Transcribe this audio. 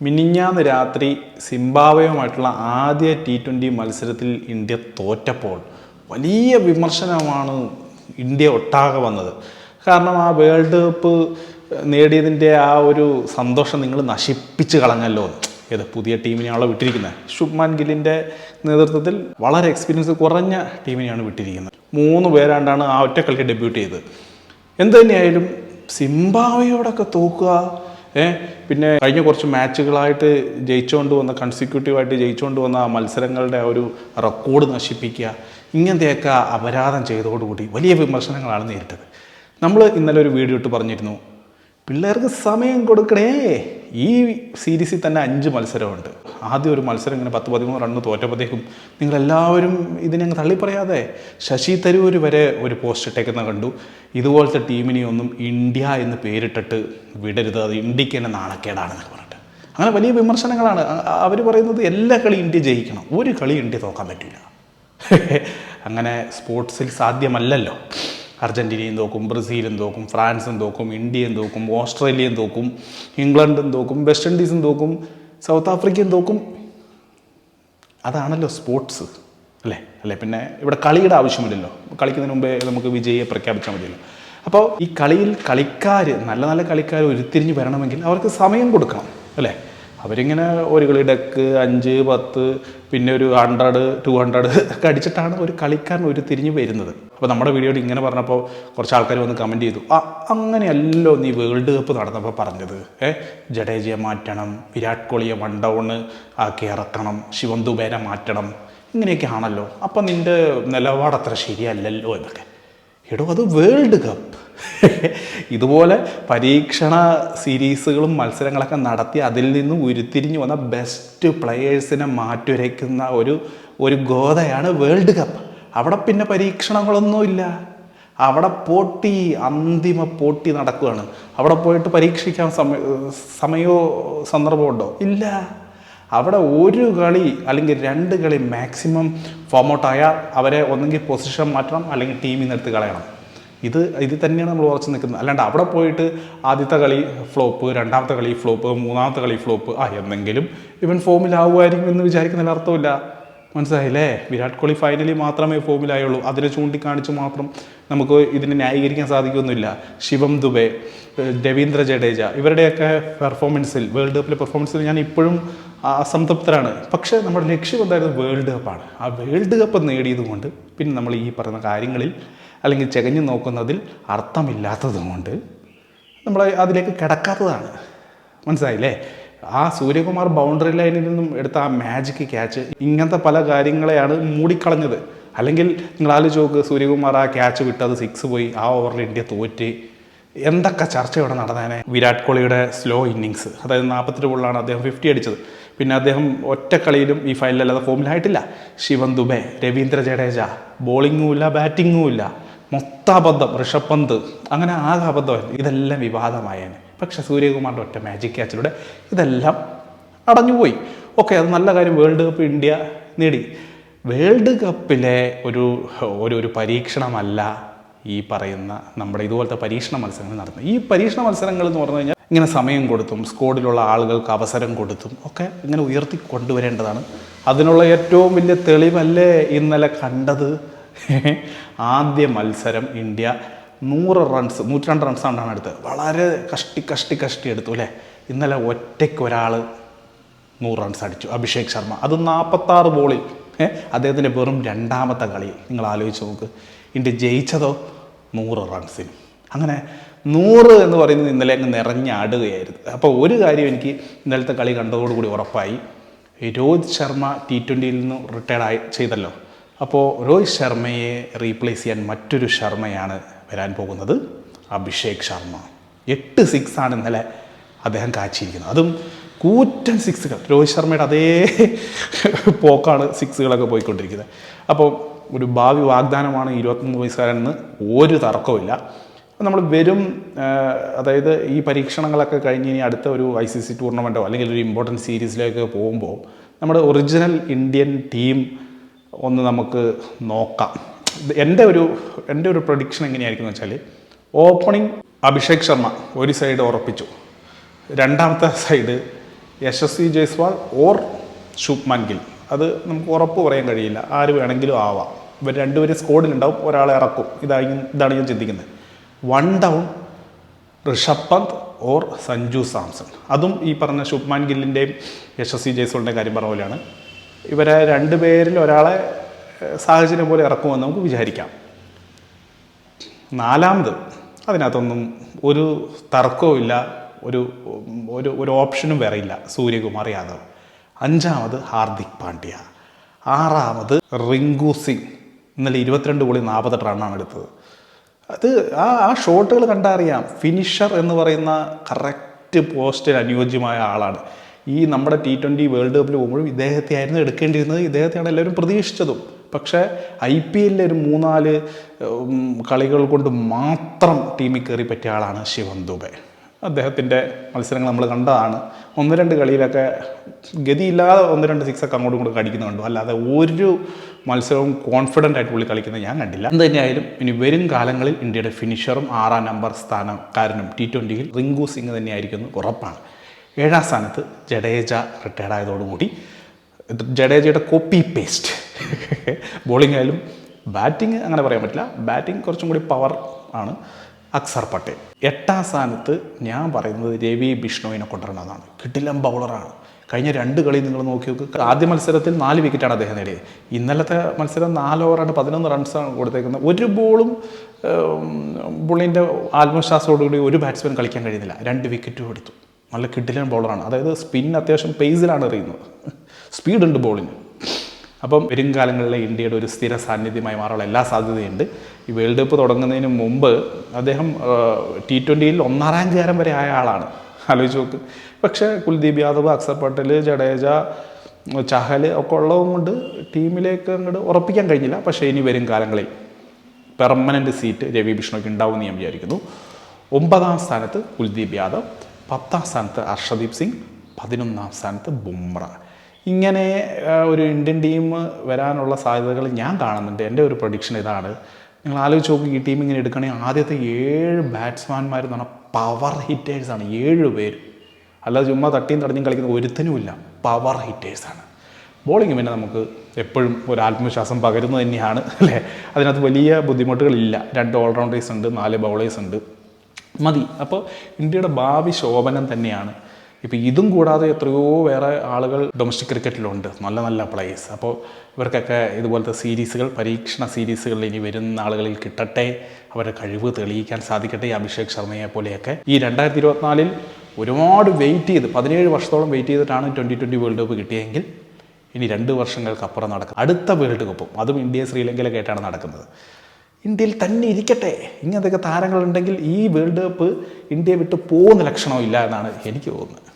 മിനിഞ്ഞാന്ന് രാത്രി സിംബാവയുമായിട്ടുള്ള ആദ്യ ടി ട്വന്റി മത്സരത്തിൽ ഇന്ത്യ തോറ്റപ്പോൾ വലിയ വിമർശനമാണ് ഇന്ത്യ ഒട്ടാകെ വന്നത്. കാരണം ആ വേൾഡ് കപ്പ് നേടിയതിന്റെ ആ ഒരു സന്തോഷം നിങ്ങൾ നശിപ്പിച്ച് കളഞ്ഞല്ലോ. ഏത് പുതിയ ടീമിനെയാണല്ലോ വിട്ടിരിക്കുന്നത്. ശുഭ്മാൻ ഗില്ലിന്റെ നേതൃത്വത്തിൽ വളരെ എക്സ്പീരിയൻസ് കുറഞ്ഞ ടീമിനെയാണ് വിട്ടിരിക്കുന്നത്. മൂന്ന് പേരാണ്ടാണ് ആ ഒറ്റ കളിക്ക് ഡെബ്യൂട്ട് ചെയ്തത്. എന്തു തന്നെയായാലും സിംബാവയോടൊക്കെ തോക്കുക പിന്നെ കഴിഞ്ഞ കുറച്ച് മാച്ചുകളായിട്ട് ജയിച്ചുകൊണ്ട് വന്ന കൺസിക്യൂട്ടീവായിട്ട് ജയിച്ചുകൊണ്ട് വന്ന മത്സരങ്ങളുടെ ഒരു റെക്കോർഡ് നശിപ്പിക്കുക ഇങ്ങനത്തെയൊക്കെ അപരാധം ചെയ്തതോടുകൂടി വലിയ വിമർശനങ്ങളാണ് നേരിട്ടത്. നമ്മൾ ഇന്നലെ ഒരു വീഡിയോ ഇട്ട് പറഞ്ഞിരുന്നു പിള്ളേർക്ക് സമയം കൊടുക്കണേ. ഈ സീരീസിൽ തന്നെ അഞ്ച് മത്സരമുണ്ട്. ആദ്യം ഒരു മത്സരം ഇങ്ങനെ പത്ത് പതിമൂന്ന് റണ്ണ് തോറ്റപ്പോഴത്തേക്കും നിങ്ങളെല്ലാവരും ഇതിനെ അങ്ങ് തള്ളിപ്പറയാതെ ശശി തരൂർ വരെ ഒരു പോസ്റ്റ് ഇട്ടേക്കുന്ന കണ്ടു. ഇതുപോലത്തെ ടീമിനെ ഒന്നും ഇന്ത്യ എന്ന് പേരിട്ടിട്ട് വിടരുത്. അത് ഇന്ത്യയ്ക്ക് തന്നെ നാണക്കേടാണെന്നൊക്കെ പറഞ്ഞിട്ട്. അങ്ങനെ വലിയ വിമർശനങ്ങളാണ്. അവർ പറയുന്നത് എല്ലാ കളി ഇന്ത്യ ജയിക്കണം. ഒരു കളി ഇന്ത്യ തോക്കാൻ പറ്റില്ല അങ്ങനെ സ്പോർട്സിൽ സാധ്യമല്ലല്ലോ. അർജന്റീനയും തോക്കും ബ്രസീലും തോക്കും ഫ്രാൻസും തോക്കും ഇന്ത്യയും തോക്കും ഓസ്ട്രേലിയയും തോക്കും ഇംഗ്ലണ്ടും തോക്കും വെസ്റ്റ് ഇൻഡീസും തോക്കും സൗത്ത് ആഫ്രിക്കയും തോക്കും. അതാണല്ലോ സ്പോർട്സ് അല്ലേ? അല്ലേ പിന്നെ ഇവിടെ കളിയുടെ ആവശ്യമില്ലല്ലോ. കളിക്കുന്നതിന് മുമ്പേ നമുക്ക് വിജയിയെ പ്രഖ്യാപിച്ചാൽ മതിയല്ലോ. അപ്പോൾ ഈ കളിയിൽ കളിക്കാർ നല്ല നല്ല കളിക്കാർ ഉരുത്തിരിഞ്ഞ് വരണമെങ്കിൽ അവർക്ക് സമയം കൊടുക്കണം അല്ലേ? അവരിങ്ങനെ ഒരു കളി ഡെക്ക് അഞ്ച് പത്ത് പിന്നെ ഒരു ഹൺഡ്രഡ് ടു ഹൺഡ്രഡ് ഒക്കെ അടിച്ചിട്ടാണ് ഒരു കളിക്കാരൻ ഒരു തിരിഞ്ഞ് വരുന്നത്. അപ്പോൾ നമ്മുടെ വീഡിയോയിൽ ഇങ്ങനെ പറഞ്ഞപ്പോൾ കുറച്ച് ആൾക്കാർ വന്ന് കമന്റ് ചെയ്തു. ആ അങ്ങനെയല്ലോ നീ വേൾഡ് കപ്പ് നടന്നപ്പോൾ പറഞ്ഞത്. ഏ ജഡേജയെ മാറ്റണം വിരാട് കോഹ്ലിയെ വൺ ഡൗൺ ആക്കി ഇറക്കണം ശിവം ദുബേനെ മാറ്റണം. ഇങ്ങനെയൊക്കെ ആണല്ലോ അപ്പം നിന്റെ നിലപാട് അത്ര ശരിയല്ലല്ലോ എന്നൊക്കെ. എടോ അത് വേൾഡ് കപ്പ്. ഇതുപോലെ പരീക്ഷണ സീരീസുകളും മത്സരങ്ങളൊക്കെ നടത്തി അതിൽ നിന്ന് ഉരുത്തിരിഞ്ഞു വന്ന ബെസ്റ്റ് പ്ലെയേഴ്സിനെ മാറ്റുരയ്ക്കുന്ന ഒരു ഒരു ഗോതയാണ് വേൾഡ് കപ്പ്. അവിടെ പിന്നെ പരീക്ഷണങ്ങളൊന്നുമില്ല അവിടെ പോട്ടി അന്തിമ പോട്ടി നടക്കുകയാണ്. അവിടെ പോയിട്ട് പരീക്ഷിക്കാൻ സമയ സമയമോ സന്ദർഭമുണ്ടോ? ഇല്ല. അവിടെ ഒരു കളി അല്ലെങ്കിൽ രണ്ട് കളി മാക്സിമം ഫോമൗട്ടായാൽ അവരെ ഒന്നെങ്കിൽ പൊസിഷൻ മാറ്റണം അല്ലെങ്കിൽ ടീമിൽ നിന്ന് എടുത്ത് കളയണം. ഇത് ഇത് തന്നെയാണ് നമ്മൾ ഉറച്ചു നിൽക്കുന്നത്. അല്ലാണ്ട് അവിടെ പോയിട്ട് ആദ്യത്തെ കളി ഫ്ലോപ്പ് രണ്ടാമത്തെ കളി ഫ്ലോപ്പ് മൂന്നാമത്തെ കളി ഫ്ലോപ്പ് ആ എന്തെങ്കിലും ഇവൻ ഫോമിലാവുമായിരിക്കും എന്ന് വിചാരിക്കുന്നതിൽ അർത്ഥമില്ല. മനസ്സിലായില്ലേ? വിരാട് കോഹ്ലി ഫൈനലി മാത്രമേ ഫോമിലായുള്ളൂ അതിനെ ചൂണ്ടിക്കാണിച്ച് മാത്രം നമുക്ക് ഇതിനെ ന്യായീകരിക്കാൻ സാധിക്കുന്നില്ല ശിവം ദുബെ രവീന്ദ്ര ജഡേജ ഇവരുടെയൊക്കെ പെർഫോമൻസിൽ വേൾഡ് കപ്പിലെ പെർഫോമൻസിൽ ഞാൻ ഇപ്പോഴും അസംതൃപ്തരാണ്. പക്ഷേ നമ്മുടെ ലക്ഷ്യം എന്തായിരുന്നു? വേൾഡ് കപ്പാണ് ആ വേൾഡ് കപ്പ് നേടിയത് കൊണ്ട് പിന്നെ നമ്മൾ ഈ പറയുന്ന കാര്യങ്ങളിൽ അല്ലെങ്കിൽ ചെകഞ്ഞു നോക്കുന്നതിൽ അർത്ഥമില്ലാത്തതുകൊണ്ട് നമ്മൾ അതിലേക്ക് കിടക്കാത്തതാണ്. മനസ്സിലായില്ലേ? ആ സൂര്യകുമാർ ബൗണ്ടറി ലൈനിൽ നിന്നും എടുത്ത ആ മാജിക് ക്യാച്ച് ഇങ്ങനത്തെ പല കാര്യങ്ങളെയാണ് മൂടിക്കളഞ്ഞത്. അല്ലെങ്കിൽ നിങ്ങൾ ആലോചിച്ച് നോക്ക് സൂര്യകുമാർ ആ ക്യാച്ച് വിട്ടത് സിക്സ് പോയി ആ ഓവറിൽ ഇന്ത്യ തോറ്റ്. എന്തൊക്കെ ചർച്ച ഇവിടെ നടന്നേനെ? വിരാട് കോഹ്ലിയുടെ സ്ലോ ഇന്നിങ്സ് അതായത് നാൽപ്പത്തി രൂപയിലാണ് അദ്ദേഹം ഫിഫ്റ്റി അടിച്ചത്. പിന്നെ അദ്ദേഹം ഒറ്റ കളിയിലും ഈ ഫൈനലല്ലാതെ ഫോമിലായിട്ടില്ല ശിവൻ ദുബെ രവീന്ദ്ര ജഡേജ ബോളിങ്ങും ഇല്ല ബാറ്റിങ്ങും ഇല്ല. മൊത്തം അബദ്ധം ഋഷഭ് പന്ത് അങ്ങനെ ആകെ അബദ്ധമായിരുന്നു. ഇതെല്ലാം വിവാദമായേനെ. പക്ഷെ സൂര്യകുമാറിന്റെ ഒറ്റ മാജിക് ക്യാച്ചിലൂടെ ഇതെല്ലാം അടഞ്ഞുപോയി ഓക്കെ അത് നല്ല കാര്യം വേൾഡ് കപ്പ് ഇന്ത്യ നേടി. വേൾഡ് കപ്പിലെ ഒരു ഒരു ഒരു പരീക്ഷണമല്ല ഈ പറയുന്ന നമ്മുടെ ഇതുപോലത്തെ പരീക്ഷണ മത്സരങ്ങൾ നടത്തുന്നത്. ഈ പരീക്ഷണ മത്സരങ്ങൾ എന്ന് പറഞ്ഞു കഴിഞ്ഞാൽ ഇങ്ങനെ സമയം കൊടുത്തും സ്കോഡിലുള്ള ആളുകൾക്ക് അവസരം കൊടുത്തും ഒക്കെ ഇങ്ങനെ ഉയർത്തി കൊണ്ടുവരേണ്ടതാണ് അതിനുള്ള ഏറ്റവും വലിയ തെളിവല്ലേ ഇന്നലെ കണ്ടത്? ആദ്യ മത്സരം ഇന്ത്യ നൂറ് റൺസ് നൂറ്റിരണ്ട് റൺസാണ് എടുത്തത്. വളരെ കഷ്ടി കഷ്ടി കഷ്ടി എടുത്തു അല്ലേ? ഇന്നലെ ഒറ്റയ്ക്ക് ഒരാൾ നൂറ് റൺസ് അടിച്ചു. അഭിഷേക് ശർമ്മ. അത് നാൽപ്പത്താറ് ബോളിൽ അദ്ദേഹത്തിന്റെ വെറും രണ്ടാമത്തെ കളി. നിങ്ങൾ ആലോചിച്ച് നോക്ക്. ഇന്ത്യ ജയിച്ചതോ? നൂറ് റൺസിന് അങ്ങനെ നൂറ് എന്ന് പറയുന്നത് ഇന്നലെ അങ്ങ് നിറഞ്ഞാടുകയായിരുന്നു അപ്പോൾ ഒരു കാര്യം എനിക്ക് ഇന്നലത്തെ കളി കണ്ടതോടുകൂടി ഉറപ്പായി. രോഹിത് ശർമ്മ ടി ട്വന്റിയിൽ നിന്ന് റിട്ടയർഡ് ആയി ചെയ്തല്ലോ. അപ്പോൾ രോഹിത് ശർമ്മയെ റീപ്ലേസ് ചെയ്യാൻ മറ്റൊരു ശർമ്മയാണ് വരാൻ പോകുന്നത്. അഭിഷേക് ശർമ്മ. എട്ട് സിക്സ് ആണ് ഇന്നലെ അദ്ദേഹം കാച്ചിരിക്കുന്നത് അതും കൂറ്റൻ സിക്സുകൾ രോഹിത് ശർമ്മയുടെ അതേ പോക്കാണ് സിക്സുകളൊക്കെ പോയിക്കൊണ്ടിരിക്കുന്നത്. അപ്പോൾ ഒരു ഭാവി വാഗ്ദാനമാണ് ഇരുപത്തൊന്ന് വയസ്സുകാരെന്ന് ഒരു തർക്കവുമില്ല. നമ്മൾ വരും അതായത് ഈ പരീക്ഷണങ്ങളൊക്കെ കഴിഞ്ഞ് ഇനി അടുത്ത ഒരു ഐ സി സി ടൂർണമെന്റോ അല്ലെങ്കിൽ ഒരു ഇമ്പോർട്ടന്റ് സീരീസിലേക്ക് പോകുമ്പോൾ നമ്മുടെ ഒറിജിനൽ ഇന്ത്യൻ ടീം ഒന്ന് നമുക്ക് നോക്കാം. എന്റെ ഒരു എന്റെ ഒരു പ്രൊഡിക്ഷൻ എങ്ങനെയായിരിക്കും എന്ന് വെച്ചാൽ ഓപ്പണിംഗ് അഭിഷേക് ശർമ്മ ഒരു സൈഡ് ഉറപ്പിച്ചു. രണ്ടാമത്തെ സൈഡ് യശസ്വി ജയ്സ്വാൾ ഓർ ശുഭ്മാൻ ഗിൽ. അത് നമുക്ക് ഉറപ്പ് പറയാൻ കഴിയില്ല. ആര് വേണമെങ്കിലും ആവാം. ഇവർ രണ്ടുപേരും സ്കോഡിലുണ്ടാവും ഒരാളെ ഇറക്കും. ഇതായി ഇതാണ് ഞാൻ ചിന്തിക്കുന്നത്. One down Rishabh Pant or Sanju Samson. അതും ഈ പറഞ്ഞ ശുഭ്മാൻ ഗില്ലിന്റെയും യശസ്വി ജയ്സോളിന്റെയും കാര്യം പറഞ്ഞ പോലെയാണ്. ഇവരെ രണ്ടുപേരിൽ ഒരാളെ സാഹചര്യം പോലെ ഇറക്കുമെന്ന് നമുക്ക് വിചാരിക്കാം. നാലാമത് അതിനകത്തൊന്നും ഒരു തർക്കവും ഇല്ല ഒരു ഒരു ഒരു ഓപ്ഷനും വേറെ ഇല്ല സൂര്യകുമാർ യാദവ്. അഞ്ചാമത് ഹാർദിക് പാണ്ഡ്യ. ആറാമത് റിങ്കു സിംഗ്. ഇന്നലെ ഇരുപത്തിരണ്ട് ഗോളി നാൽപ്പത്തെട്ട് റണ്ണാണ് എടുത്തത്. അത് ആ ആ ഷോട്ടുകൾ കണ്ടറിയാം. ഫിനിഷർ എന്ന് പറയുന്ന കറക്റ്റ് പോസ്റ്റിന് അനുയോജ്യമായ ആളാണ്. ഈ നമ്മുടെ ടി ട്വന്റി വേൾഡ് കപ്പിൽ പോകുമ്പോഴും ഇദ്ദേഹത്തെ ആയിരുന്നു എടുക്കേണ്ടിയിരുന്നത്. ഇദ്ദേഹത്തെയാണ് എല്ലാവരും പ്രതീക്ഷിച്ചതും. പക്ഷേ ഐ പി എല്ലിൽ ഒരു മൂന്നാൽ കളികൾ കൊണ്ട് മാത്രം ടീമിൽ കയറി പറ്റിയ ആളാണ് ശിവൻ ദുബെ. അദ്ദേഹത്തിന്റെ മത്സരങ്ങൾ നമ്മൾ കണ്ടതാണ്. ഒന്ന് രണ്ട് കളിയിലൊക്കെ ഗതിയില്ലാതെ ഒന്ന് രണ്ട് സിക്സ് ഒക്കെ അങ്ങോട്ടും ഇങ്ങോട്ടും കടിക്കുന്ന കണ്ടു അല്ലാതെ ഒരു മത്സരവും കോൺഫിഡന്റ് ആയിട്ട് പുള്ളി കളിക്കുന്നത് ഞാൻ കണ്ടില്ല. എന്ത് തന്നെയായാലും ഇനി വരും കാലങ്ങളിൽ ഇന്ത്യയുടെ ഫിനിഷറും ആറാം നമ്പർ സ്ഥാനക്കാരനും ടി ട്വന്റിയിൽ റിങ്കു സിംഗ് തന്നെയായിരിക്കുന്നു ഉറപ്പാണ്. ഏഴാം സ്ഥാനത്ത് ജഡേജ റിട്ടയർഡ് ആയതോടുകൂടി ജഡേജയുടെ കോപ്പി പേസ്റ്റ് ബോളിംഗ് ആയാലും ബാറ്റിംഗ് അങ്ങനെ പറയാൻ പറ്റില്ല. ബാറ്റിംഗ് കുറച്ചും കൂടി പവർ ആണ്. അക്സർ പട്ടേൽ. എട്ടാം സ്ഥാനത്ത് ഞാൻ പറയുന്നത് രവി ബിഷ്ണുവിനെ കൊണ്ടുവരണമെന്നാണ്. കിട്ടിലം ബൗളറാണ്. കഴിഞ്ഞ രണ്ട് കളി നിങ്ങൾ നോക്കി നോക്ക്. ആദ്യ മത്സരത്തിൽ നാല് വിക്കറ്റാണ് അദ്ദേഹം നേടിയത്. ഇന്നലത്തെ മത്സരം നാല് ഓവറാണ് പതിനൊന്ന് റൺസാണ് കൊടുത്തേക്കുന്നത്. ഒരു ബോളും പുള്ളിന്റെ ആത്മവിശ്വാസത്തോടുകൂടി ഒരു ബാറ്റ്സ്മാൻ കളിക്കാൻ കഴിയുന്നില്ല. രണ്ട് വിക്കറ്റും എടുത്തു. നല്ല കിട്ടിലൻ ബോളറാണ് അതായത് സ്പിൻ അത്യാവശ്യം പേസിലാണ് എറിയുന്നത്. സ്പീഡുണ്ട് ബോളിന് അപ്പം വരും കാലങ്ങളിലെ ഇന്ത്യയുടെ ഒരു സ്ഥിര സാന്നിധ്യമായി മാറാനുള്ള എല്ലാ സാധ്യതയുണ്ട്. ഈ വേൾഡ് കപ്പ് തുടങ്ങുന്നതിന് മുമ്പ് അദ്ദേഹം ടി ട്വന്റിയിൽ ഒന്നാം റാങ്കുകാരൻ വരെ ആയ ആളാണ്. ആലോചിച്ച് നോക്ക്. പക്ഷേ കുൽദീപ് യാദവ് അക്സർ പട്ടേൽ ജഡേജ ചഹൽ ഒക്കെ ഉള്ളതും കൊണ്ട് ടീമിലേക്ക് അങ്ങോട്ട് ഉറപ്പിക്കാൻ കഴിഞ്ഞില്ല. പക്ഷേ ഇനി വരും കാലങ്ങളിൽ പെർമനന്റ് സീറ്റ് രവി ബിഷ്ണുക്ക് ഉണ്ടാവുമെന്ന് ഞാൻ വിചാരിക്കുന്നു. ഒമ്പതാം സ്ഥാനത്ത് കുൽദീപ് യാദവ് പത്താം സ്ഥാനത്ത് അർഷദീപ് സിംഗ് പതിനൊന്നാം സ്ഥാനത്ത് ബുംറ. ഇങ്ങനെ ഒരു ഇന്ത്യൻ ടീം വരാനുള്ള സാധ്യതകൾ ഞാൻ കാണുന്നുണ്ട്. എന്റെ ഒരു പ്രൊഡിക്ഷൻ ഇതാണ്. നിങ്ങൾ ആലോചിച്ച് നോക്കി ഈ ടീം ഇങ്ങനെ എടുക്കുകയാണെങ്കിൽ ആദ്യത്തെ ഏഴ് ബാറ്റ്സ്മാൻമാർ എന്ന് പറഞ്ഞാൽ പവർ ഹിറ്റേഴ്സാണ് ഏഴ് പേര്. അല്ലാതെ ചുമ്മാ തട്ടിയും തടഞ്ഞും കളിക്കുന്ന ഒരുത്തനുമില്ല പവർ ഹിറ്റേഴ്സാണ് ബോളിംഗ് പിന്നെ നമുക്ക് എപ്പോഴും ഒരു ആത്മവിശ്വാസം പകരുന്നത് തന്നെയാണ് അല്ലേ? അതിനകത്ത് വലിയ ബുദ്ധിമുട്ടുകളില്ല. രണ്ട് ഓൾറൗണ്ടേഴ്സ് ഉണ്ട് നാല് ബൗളേഴ്സ് ഉണ്ട്. മതി. അപ്പോൾ ഇന്ത്യയുടെ ഭാവി ശോഭനം തന്നെയാണ്. ഇപ്പോൾ ഇതും കൂടാതെ എത്രയോ വേറെ ആളുകൾ ഡൊമസ്റ്റിക് ക്രിക്കറ്റിലുണ്ട് നല്ല നല്ല പ്ലേയേഴ്സ് അപ്പോൾ ഇവർക്കൊക്കെ ഇതുപോലത്തെ സീരീസുകൾ പരീക്ഷണ സീരീസുകൾ ഇനി വരുന്ന ആളുകളിൽ കിട്ടട്ടെ. അവരുടെ കഴിവ് തെളിയിക്കാൻ സാധിക്കട്ടെ. അഭിഷേക് ശർമ്മയെ പോലെയൊക്കെ. ഈ രണ്ടായിരത്തി ഇരുപത്തിനാലിൽ ഒരുപാട് വെയിറ്റ് ചെയ്ത് പതിനേഴ് വർഷത്തോളം വെയിറ്റ് ചെയ്തിട്ടാണ് ട്വന്റി ട്വന്റി വേൾഡ് കപ്പ് കിട്ടിയെങ്കിൽ ഇനി രണ്ട് വർഷങ്ങൾക്കപ്പുറം നടക്കും. അടുത്ത വേൾഡ് കപ്പും അതും ഇന്ത്യ ശ്രീലങ്കയിലൊക്കെ ആയിട്ടാണ് നടക്കുന്നത്. ഇന്ത്യയിൽ തന്നെ ഇരിക്കട്ടെ. ഇങ്ങനത്തെയൊക്കെ താരങ്ങളുണ്ടെങ്കിൽ ഈ വേൾഡ് കപ്പ് ഇന്ത്യയെ വിട്ട് പോകുന്ന ലക്ഷണമില്ല എന്നാണ് എനിക്ക് തോന്നുന്നത്.